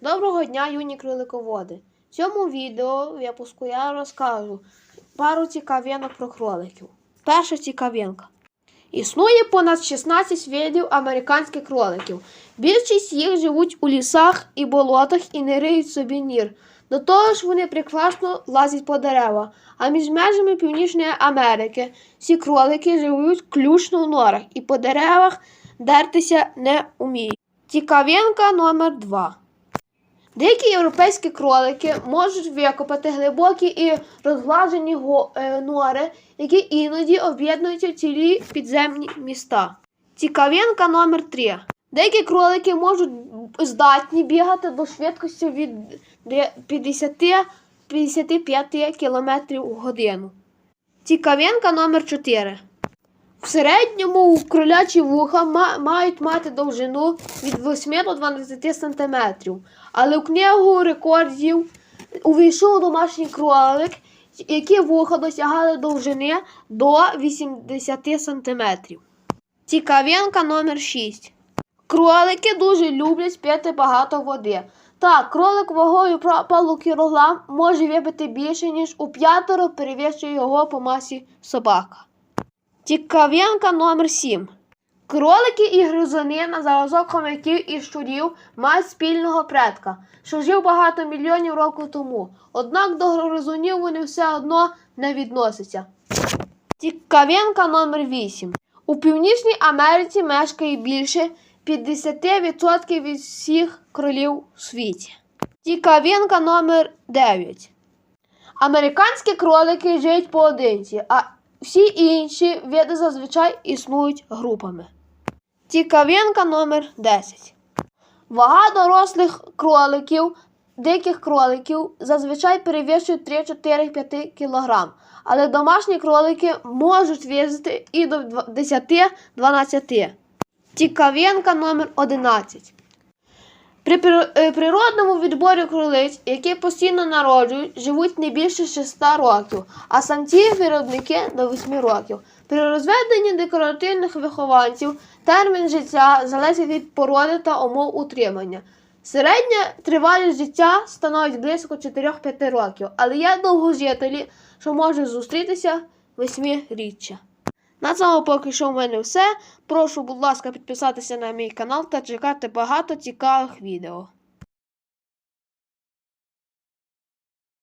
Доброго дня, юні кролиководи! В цьому відео випуску я розкажу пару цікавинок про кроликів. Перша цікавинка. Існує понад 16 видів американських кроликів. Більшість їх живуть у лісах і болотах і не риють собі нір. До того ж, вони прекрасно лазять по деревах. А між межами Північної Америки всі кролики живуть ключно в норах і по деревах дертися не вміють. Цікавинка номер 2. Деякі європейські кролики можуть викопати глибокі і розглажені е, нори, які іноді об'єднуються в цілі підземні міста. Цікавинка номер 3. Деякі кролики можуть здатні бігати до швидкості від 50-55 км в годину. Цікавинка номер 4. В середньому кролячі вуха мають мати довжину від 8 до 12 см. Але в книгу рекордів увійшов домашній кролик, які вуха досягали довжини до 80 см. Цікавинка номер 6. Кролики дуже люблять пити багато води. Так, кролик вагою полу кілограм може випити більше, ніж у п'ятеро перевищує його по масі собака. Цікавинка номер 7. Кролики і гризуни на зразок хомяків і щурів мають спільного предка, що жив багато мільйонів років тому. Однак до гризунів вони все одно не відносяться. Цікавинка номер 8. У Північній Америці мешкає більше 50% від всіх кролів у світі. Цікавинка номер 9. Американські кролики живуть поодинці, а всі інші види зазвичай існують групами. Цікавинка номер 10. Вага дорослих кроликів, диких кроликів зазвичай перевищує 3-4-5 кг, але домашні кролики можуть визити і до 10-12. Цікавинка номер 11. При е, природному відборі кролиць, які постійно народжують, живуть не більше 6 років, а самці виробники до 8 років. При розведенні декоративних вихованців термін життя залежить від породи та умов утримання. Середня тривалість життя становить близько 4-5 років, але є довгожителі, що можуть зустрітися 8-річчя. На цьому поки що в мене все. Прошу, будь ласка, підписатися на мій канал та чекати багато цікавих відео.